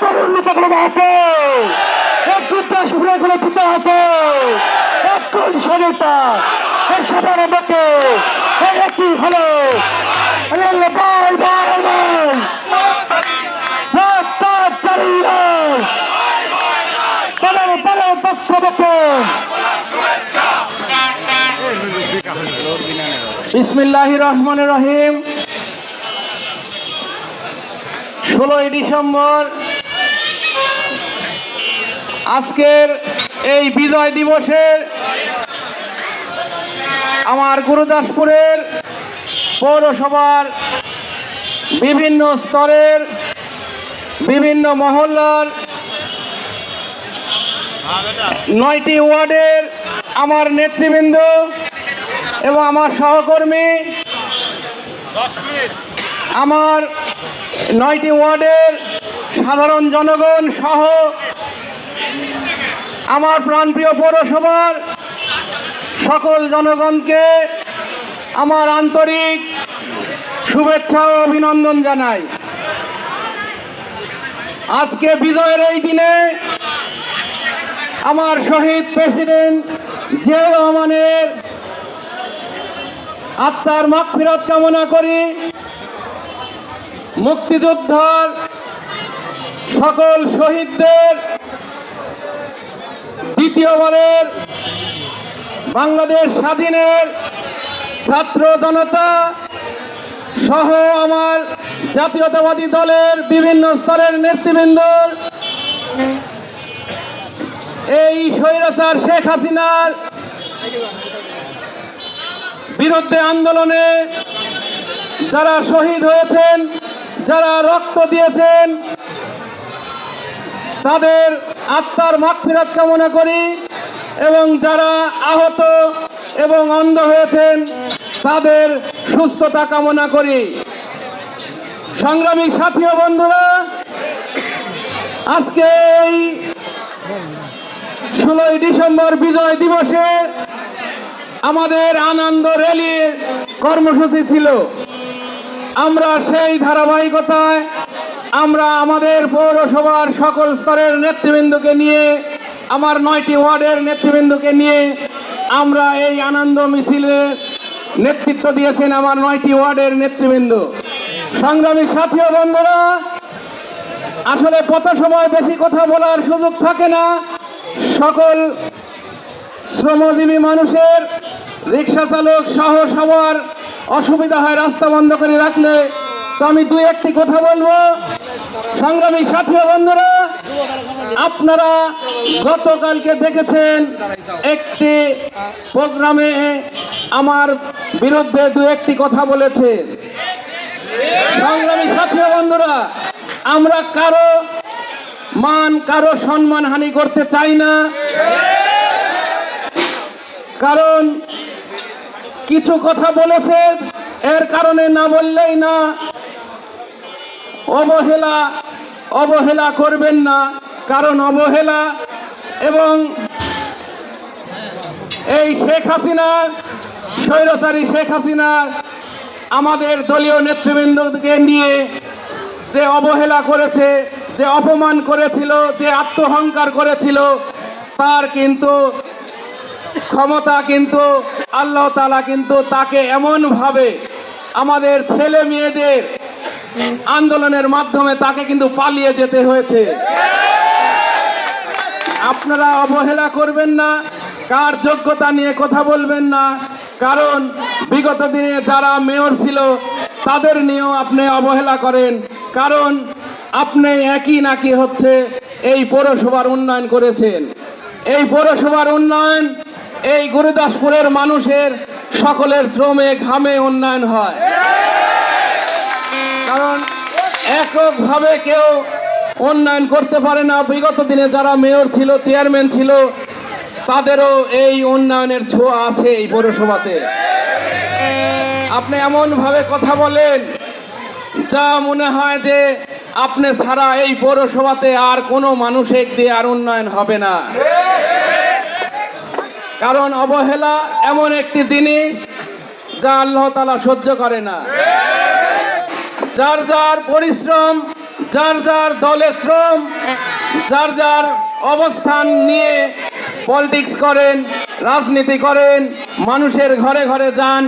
তরুণ নেতা কোনো আছে এক দুর্দাস ঘুরে ঘুরে পিতা আছে এক এর সাধারণ লোকে এর একটি হলো। আল্লাহ বল বল বল। রাস্তার চালিয়ে বলো বলো পক্ষ পক্ষ বিসমিল্লাহ রহমান রহিম। ষোলোই ডিসেম্বর আজকের এই বিজয় দিবসের আমার গুরুদাসপুরের পৌরসভার বিভিন্ন স্তরের বিভিন্ন মহল্লার নয়টি ওয়ার্ডের আমার নেতৃবৃন্দ এবং আমার সহকর্মী, আমার নয়টি ওয়ার্ডের সাধারণ জনগণ সহ আমার প্রাণপ্রিয় পৌরসভার সকল জনগণকে আমার আন্তরিক শুভেচ্ছা ও অভিনন্দন জানাই। আজকে বিজয়ের এই দিনে আমার শহীদ প্রেসিডেন্ট জিয়া রহমানের আত্মার মাগফিরাত কামনা করি। মুক্তিযোদ্ধার সকল শহীদদের দ্বিতীয়বারের বাংলাদেশ স্বাধীনের ছাত্র জনতা সহ আমার জাতীয়তাবাদী দলের বিভিন্ন স্তরের নেতৃবৃন্দ, এই স্বৈরাচার শেখ হাসিনার বিরুদ্ধে আন্দোলনে যারা শহীদ হয়েছেন, যারা রক্ত দিয়েছেন তাদের আত্মার মাগফিরাত কামনা করি এবং যারা আহত এবং অন্ধ হয়েছেন, তাদের সুস্থতা কামনা করি। সংগ্রামী সাথী বন্ধুরা, আজকে এই ষোলোই ডিসেম্বর বিজয় দিবসে আমাদের আনন্দ র্যালির কর্মসূচি ছিল। আমরা সেই ধারাবাহিকতায় আমরা আমাদের পৌরসভার সকল স্তরের নেতৃবৃন্দকে নিয়ে, আমার নয়টি ওয়ার্ডের নেতৃবৃন্দকে নিয়ে আমরা এই আনন্দ মিছিলে নেতৃত্ব দিয়েছেন আমার নয়টি ওয়ার্ডের নেতৃবৃন্দ। সংগ্রামী সাথী বন্ধুরা, আসলে কত সময় বেশি কথা বলার সুযোগ থাকে না? সকল শ্রমজীবী মানুষের, রিক্সা চালক সহ সবার অসুবিধা হয় রাস্তা বন্ধ করে রাখলে। তো আমি দুই একটি কথা বলব। সংগ্রামী সাথী বন্ধুরা, আপনারা গতকালকে দেখেছেন একটি প্রোগ্রামে আমার বিরুদ্ধে দু একটি কথা বলেছে। সংগ্রামী সাথী বন্ধুরা, আমরা কারও মান, কারও সম্মান হানি করতে চাই না। কারণ কিছু কথা বলেছে, এর কারণে না বললেই না অবহেলা অবহেলা করবেন না। কারণ অবহেলা এবং এই শেখ হাসিনা, স্বৈরাচারী শেখ হাসিনা আমাদের দলীয় নেতৃবৃন্দকে নিয়ে যে অবহেলা করেছে, যে অপমান করেছিল, যে আত্মহংকার করেছিল, তার কিন্তু ক্ষমতা কিন্তু, আল্লাহ তালা কিন্তু তাকে এমনভাবে আমাদের ছেলে মেয়েদের আন্দোলনের মাধ্যমে তাকে কিন্তু পালিয়ে যেতে হয়েছে। আপনারা অবহেলা করবেন না, কার যোগ্যতা নিয়ে কথা বলবেন না, কারণ বিগত দিনে যারা মেয়র ছিল, তাদের নিয়েও আপনি অবহেলা করেন, কারণ আপনি একই নাকি হচ্ছে এই পৌরসভার উন্নয়ন করেছেন। এই পৌরসভার উন্নয়ন, এই গুরুদাসপুরের মানুষের সকলের শ্রমে ঘামে উন্নয়ন হয়। কারণ এককভাবে কেউ উন্নয়ন করতে পারে না। বিগত দিনে যারা মেয়র ছিল, চেয়ারম্যান ছিল, তাদেরও এই উন্নয়নের ছোঁয়া আছে এই পৌরসভাতে। আপনি এমন ভাবে কথা বলেন, যা মনে হয় যে আপনি ছাড়া এই পৌরসভাতে আর কোনো মানুষের দিয়ে আর উন্নয়ন হবে না। কারণ অবহেলা এমন একটি জিনিস যা আল্লাহ তালা সহ্য করে না। যার যার পরিশ্রম, যার যার দলের শ্রম, যার যার অবস্থান নিয়ে পলিটিক্স করেন, রাজনীতি করেন, মানুষের ঘরে ঘরে যান,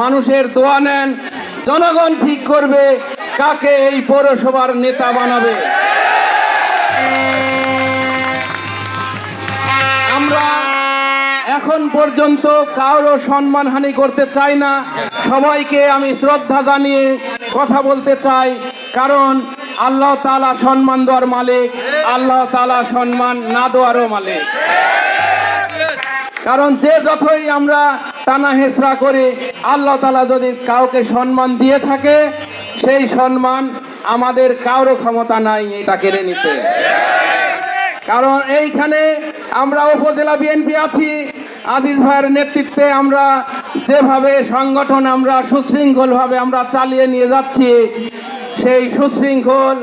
মানুষের দোয়া নেন, জনগণ ঠিক করবে কাকে এই পৌরসভার নেতা বানাবে। আমরা এখন পর্যন্ত কারও সম্মানহানি করতে চাই না। সবাইকে আমি শ্রদ্ধা জানিয়ে কথা বলতে চাই, কারণ আল্লাহ তালা সম্মান দেওয়ার মালিক, আল্লাহ তালা সম্মান না দেওয়ারও মালিক। কারণ যে যতই আমরা টানা হেসরা করি, আল্লাহ তালা যদি কাউকে সম্মান দিয়ে থাকে, সেই সম্মান আমাদের কারও ক্ষমতা নাই এটা কেড়ে নিতে। কারণ এইখানে আমরা উপজেলা বিএনপি আছি আদিল ভাইয়ের নেতৃত্বে আমরা যেভাবে সংগঠন আমরা সুশৃঙ্খলভাবে আমরা চালিয়ে নিয়ে যাচ্ছি, সেই সুশৃঙ্খল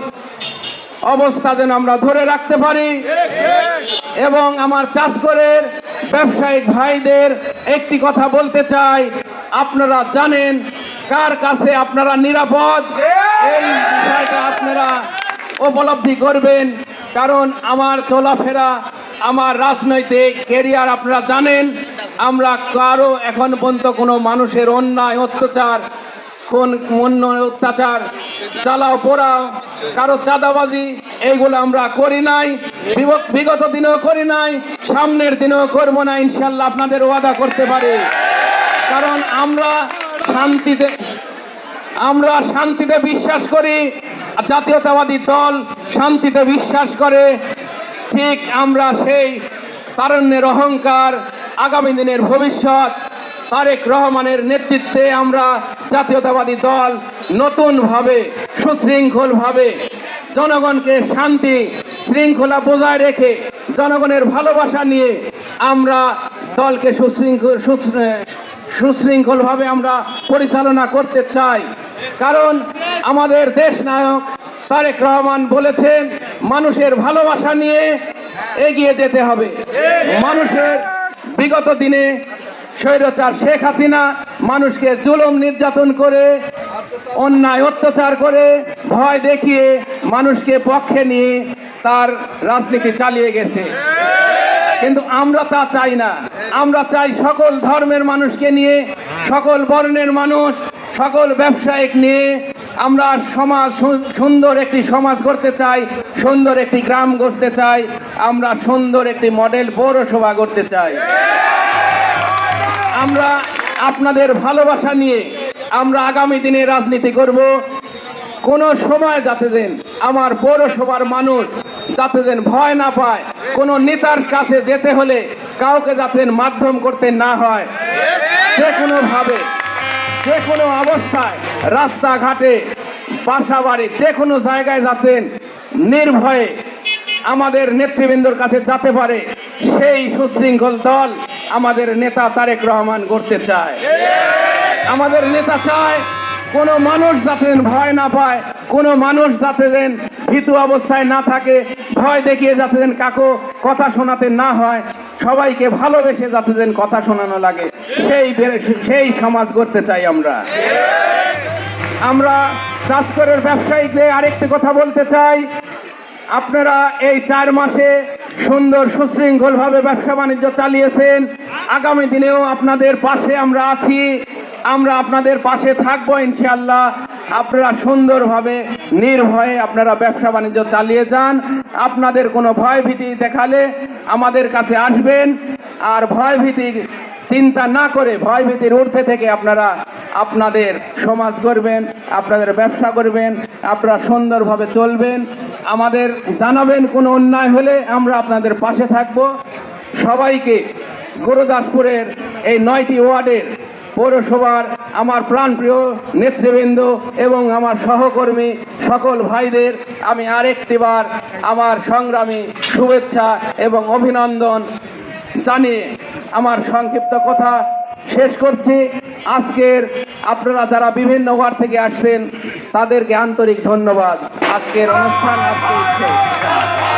অবস্থা যেন আমরা ধরে রাখতে পারি। এবং আমার চাষ করে ব্যবসায়িক ভাইদের একটি কথা বলতে চাই। আপনারা জানেন কার কাছে আপনারা নিরাপদ? এই বিষয়টা আপনারা উপলব্ধি করবেন, কারণ আমার চলাফেরা আমার রাজনৈতিক কেরিয়ার আপনারা জানেন, আমরা কারও এখন পর্যন্ত কোনো মানুষের অন্যায়, অত্যাচার, কোন অন্য অত্যাচার চালাও পোড়াও, কারও চাঁদাবাজি, এইগুলো আমরা করি নাই বিগত দিনেও করি নাই, সামনের দিনেও করব না, ইনশাল্লাহ আপনাদের ওয়াদা করতে পারি। কারণ আমরা শান্তিতে আমরা শান্তিতে বিশ্বাস করি, জাতীয়তাবাদী দল শান্তিতে বিশ্বাস করে ঠিক আমরা সেই তারণ্যের অহংকার আগামী দিনের ভবিষ্যৎ, তারেক রহমানের নেতৃত্বে আমরা জাতীয়তাবাদী দল নতুনভাবে, সুশৃঙ্খলভাবে জনগণকে শান্তি, শৃঙ্খলা বজায় রেখে জনগণের ভালোবাসা নিয়ে আমরা দলকে সুশৃঙ্খল সুশৃঙ্খলভাবে আমরা পরিচালনা করতে চাই। কারণ আমাদের দেশ নায়ক তারেক রহমান বলেছেন, মানুষের ভালোবাসা নিয়ে এগিয়ে যেতে হবে। মানুষের বিগত দিনে স্বৈরচার শেখ হাসিনা মানুষকে জুলুম, নির্যাতন করে, অন্যায়, অত্যাচার করে ভয় দেখিয়ে মানুষকে পক্ষে নিয়ে তার রাজনীতি চালিয়ে গেছে। কিন্তু আমরা তা চাই না। আমরা চাই সকল ধর্মের মানুষকে নিয়ে, সকল বর্ণের মানুষ, সকল ব্যবসায়িক নিয়ে আমরা সমাজ সুন্দর একটি সমাজ করতে চাই, সুন্দর একটি গ্রাম করতে চাই, আমরা সুন্দর একটি মডেল পৌরসভা করতে চাই। আমরা আপনাদের ভালোবাসা নিয়ে আমরা আগামী দিনে রাজনীতি করব। কোন সময় যাতে দেন আমার পৌরসভার মানুষ যাতে দেন ভয় না পায়, কোন নেতার কাছে যেতে হলে কাউকে যাতে মাধ্যম করতে না হয়, যে কোনো ভাবে যে কোনো অবস্থায়, রাস্তাঘাটে বাসা বাড়ি যে কোনো জায়গায় যাতেন নির্ভয়ে আমাদের নেতৃবৃন্দর কাছে যেতে পারে, সেই সুশৃঙ্খল দল আমাদের নেতা তারেক রহমান করতে চায়। আমাদের নেতা চায়, কোনো মানুষ যাতে ভয় না পায়, কোনো মানুষ যাতে ভীতু অবস্থায় না থাকে, ভয় দেখিয়ে যাতে কাকো কথা শোনাতে না হয়। সবাইকে ভালোবেসে যাতে দেন কথা শোনানো লাগে, সেই সেই সমাজ করতে চাই আমরা। আমরা চাষকরের ব্যবসায়ীদের আরেকটি কথা বলতে চাই। আপনারা এই চার মাসে সুন্দর, সুশৃঙ্খলভাবে ব্যবসা বাণিজ্য চালিয়েছেন। আগামী দিনেও আপনাদের পাশে আমরা আছি। আমরা আপনাদের পাশে থাকব ইনশাল্লাহ আপনারা সুন্দরভাবে, নির্ভয়ে আপনারা ব্যবসা বাণিজ্য চালিয়ে যান। আপনাদের কোনো ভয় ভীতি দেখালে আমাদের কাছে আসবেন আর ভয়ভীতি চিন্তা না করে ভয়ভীতির ঊর্ধ্বে থেকে আপনারা আপনাদের সমাজ করবেন আপনাদের ব্যবসা করবেন আপনারা সুন্দরভাবে চলবেন। আমাদের জানাবেন কোনো অন্যায় হলে আমরা আপনাদের পাশে থাকব। সবাইকে গুরুদাসপুরের এই নয়টি ওয়ার্ডের পৌরসভার আমার প্রাণপ্রিয় নেতৃবৃন্দ এবং আমার সহকর্মী সকল ভাইদের, আমি আরেকটিবার আমার সংগ্রামী শুভেচ্ছা এবং অভিনন্দন জানিয়ে আমার সংক্ষিপ্ত কথা শেষ করছি। আজকের আপনারা যারা বিভিন্ন ওয়ার্ড থেকে আসছেন, তাদেরকে আন্তরিক ধন্যবাদ। আজকের অনুষ্ঠান আজকে